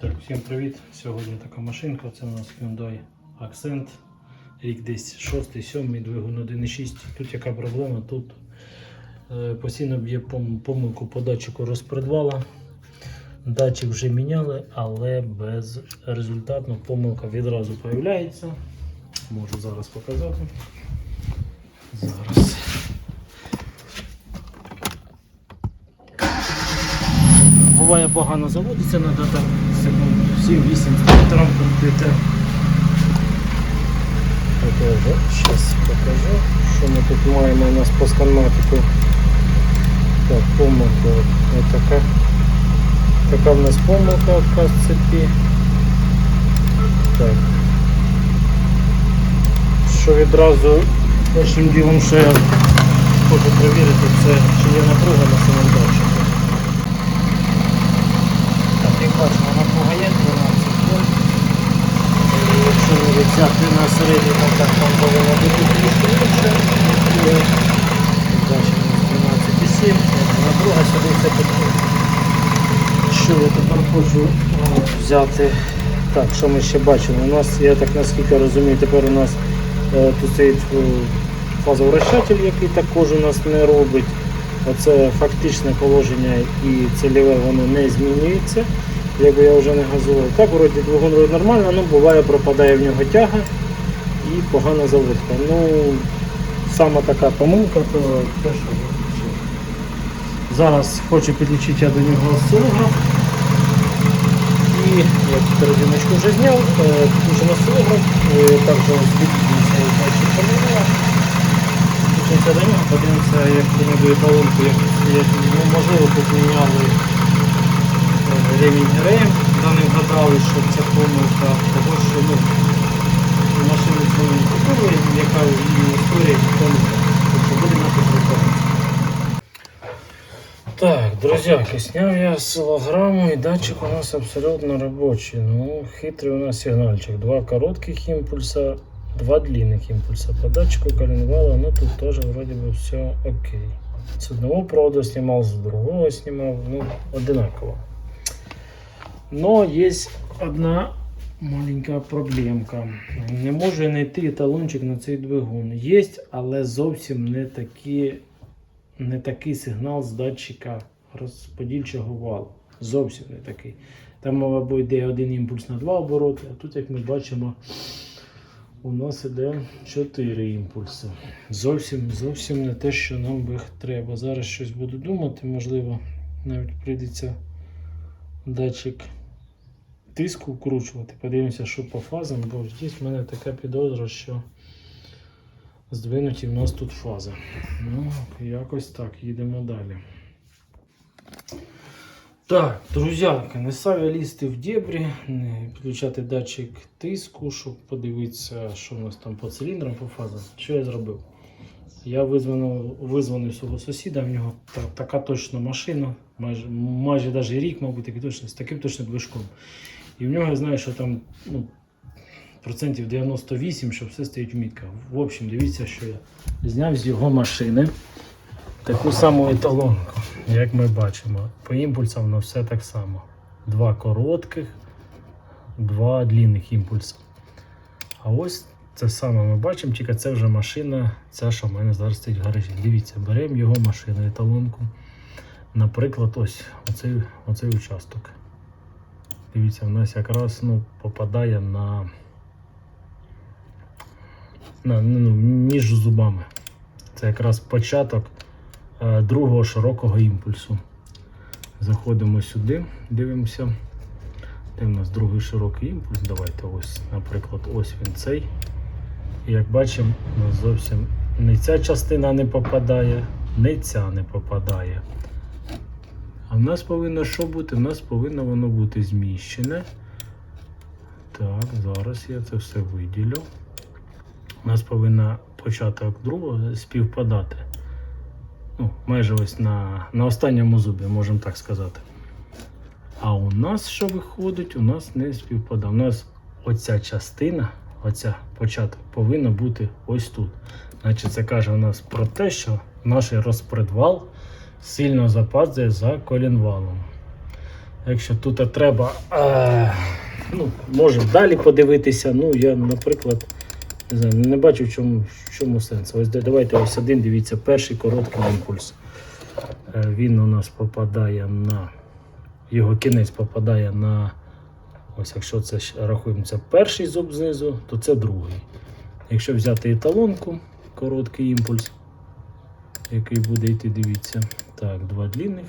Так, всім привіт! Сьогодні така машинка. Це у нас Hyundai Accent. Рік десь 6, 7, двигун 1.6. Тут яка проблема? Тут е, постійно б'є помилку по датчику розпредвала. Датчик вже міняли, але безрезультатно помилка відразу з'являється. Можу зараз показати. Зараз. Буває погано заводиться, треба так 7-8 спектром. Зараз покажу, що ми тут маємо у нас по сканматику. Так, помилка ось така. В нас помилка в цепі. Так. Що відразу першим ділом, що я хочу перевірити, це чи є напруга на самому датчику. Так, як бачимо, напруга є 12 вольт. І Якщо ви взяти на середньому, так там повинно бути трішки більше. І Бачимо 12,7, Що я тепер хочу взяти? Так, що ми ще бачимо? У нас, я так наскільки розумію, тепер у нас е, тут стоїть е, фазовращатель, який також у нас не робить. Оце фактичне положення і цільове воно не змінюється, якби я вже не газував. Так, вроді двигун вроді нормально, але буває пропадає в нього тяга і погана заводка. Ну, саме така помилка, то те, що зараз хочу підключити я до нього осцилограф. І я передіночку вже зняв, е, підключено осцилограф, також значить помилка. Підключимося до нього, подивимося, як вони до еталонку, як. Ну, можливо, тут міняли е, ремінь ГРМ, не вгадали, що це помилка, того що ну, цю не купили, яка і історія знає. Що будемо на розбиратися. Так, друзьяки, сняв я осциллограмму и датчик у нас абсолютно рабочий. Ну, хитрый у нас сигнальчик. Два коротких импульса, два длинных импульса. По датчику коленвала, ну тут тоже вроде бы все окей. С одного провода снимал, с другого снимал, ну, одинаково. Но есть одна маленька проблемка. Не можу я знайти талончик на цей двигун. Є, але зовсім не такі не такий сигнал з датчика розподільчого валу. Зовсім не такий. Там, мабуть, йде один імпульс на два обороти, а тут, як ми бачимо, у нас іде 4 імпульси. Зовсім зовсім не те, що нам би треба. Зараз щось буду думати, можливо, навіть прийдеться датчик тиску вкручувати. Подивимося, що по фазам, бо здесь в мене така підозра, що здвинуті в нас тут фази. Ну, якось так, їдемо далі. Так, друзяки, не ставлю лізти в дебрі, не підключати датчик тиску, щоб подивитися, що у нас там по циліндрам, по фазам. Що я зробив? Я визвонив, визвонив свого сусіда, в нього та, така точна машина, майже, майже навіть рік, мабуть, такий точно, з таким точним движком. І в нього я знаю, що там ну, процентів 98, що все стоїть в мітках. В общем, дивіться, що я зняв з його машини таку саму еталонку, як ми бачимо. По імпульсам воно все так само. Два коротких, два длинних імпульси. А ось це саме ми бачимо, тільки це вже машина, ця, що в мене зараз стоїть в гаражі. Дивіться, беремо його машину, еталонку. Наприклад, ось оцей, оцей участок. Дивіться, в нас якраз ну, попадає на ну, між зубами. Це якраз початок е, другого широкого імпульсу. Заходимо сюди, дивимося. Де в нас другий широкий імпульс? Давайте ось, наприклад, ось він цей. І як бачимо, у нас зовсім не ця частина не попадає, не ця не попадає. А в нас повинно що бути? В нас повинно воно бути зміщене. Так, зараз я це все виділю. У нас повинна початок другого співпадати. Ну, майже ось на, на останньому зубі, можемо так сказати. А у нас що виходить? У нас не співпадає. У нас оця частина, оця початок, повинна бути ось тут. Значить, це каже у нас про те, що наш розпредвал сильно западає за колінвалом. Якщо тут треба, е, ну, можемо далі подивитися. Ну, я, наприклад, не знаю, не бачу, в чому, в чому сенс. Ось давайте ось один, дивіться, перший короткий імпульс. Е, Він у нас попадає на. Його кінець попадає на. Ось якщо це рахуємо, це перший зуб знизу, то це другий. Якщо взяти еталонку, короткий імпульс, який буде йти, дивіться. Так, два длинних.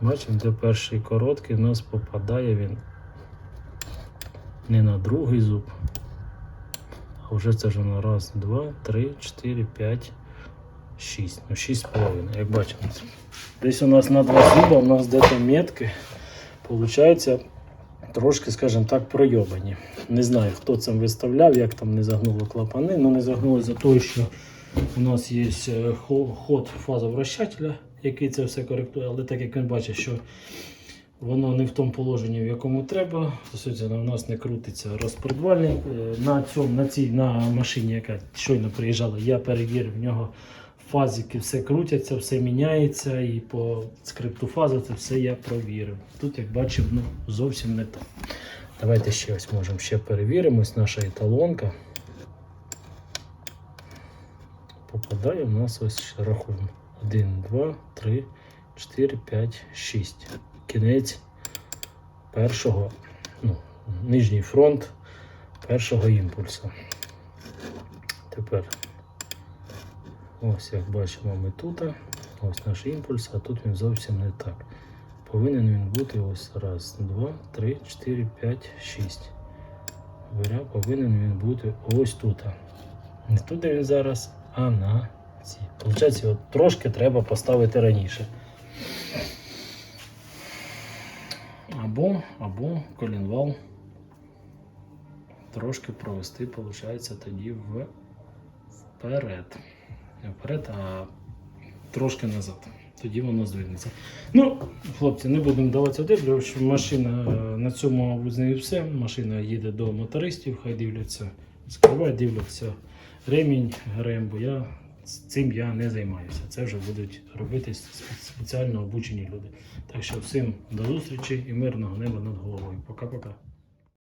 Бачимо, де перший короткий у нас попадає він не на другий зуб. А вже це ж воно раз, два, три, чотири, п'ять, шість. Ну, шість з половиною, як бачимо. Десь у нас на два зуба, у нас де-то метки. Получається трошки, скажімо так, пройобані. Не знаю, хто це виставляв, як там не загнуло клапани, але не загнули за те, що у нас є е, хо- ход фазовращателя, який це все коректує, але так як він бачить, що воно не в тому положенні, в якому треба. Соответственно, у нас не крутиться розпредвальник. Е, На цьому, на цій на машині, яка щойно приїжджала, я перевірив в нього фазики, все крутяться, все міняється, і по скрипту фази це все я провірив. Тут, як бачив, ну зовсім не так. Давайте ще ось можемо ще перевіримо. Наша еталонка. Попадає в нас ось рахуємо. 1, 2, 3, 4, 5, 6. Кінець першого, ну, нижній фронт першого імпульсу. Тепер ось як бачимо ми тут. Ось наш імпульс, а тут він зовсім не так. Повинен він бути ось раз, два, три, чотири, п'ять, шість. Варя повинен він бути ось тут. Не тут, він зараз, а на. Получається, його трошки треба поставити раніше. Або, або колінвал трошки провести, виходить, тоді вперед. Не вперед, а трошки назад. Тоді воно здвинеться. Ну, хлопці, не будемо даватися деблю, що машина е, на цьому мабуть, все. Машина їде до мотористів, хай дивляться, скривають, дивляться ремінь, ГРМ, бо я цим я не займаюся. Це вже будуть робити спеціально обучені люди. Так що всім до зустрічі і мирного неба над головою. Пока-пока.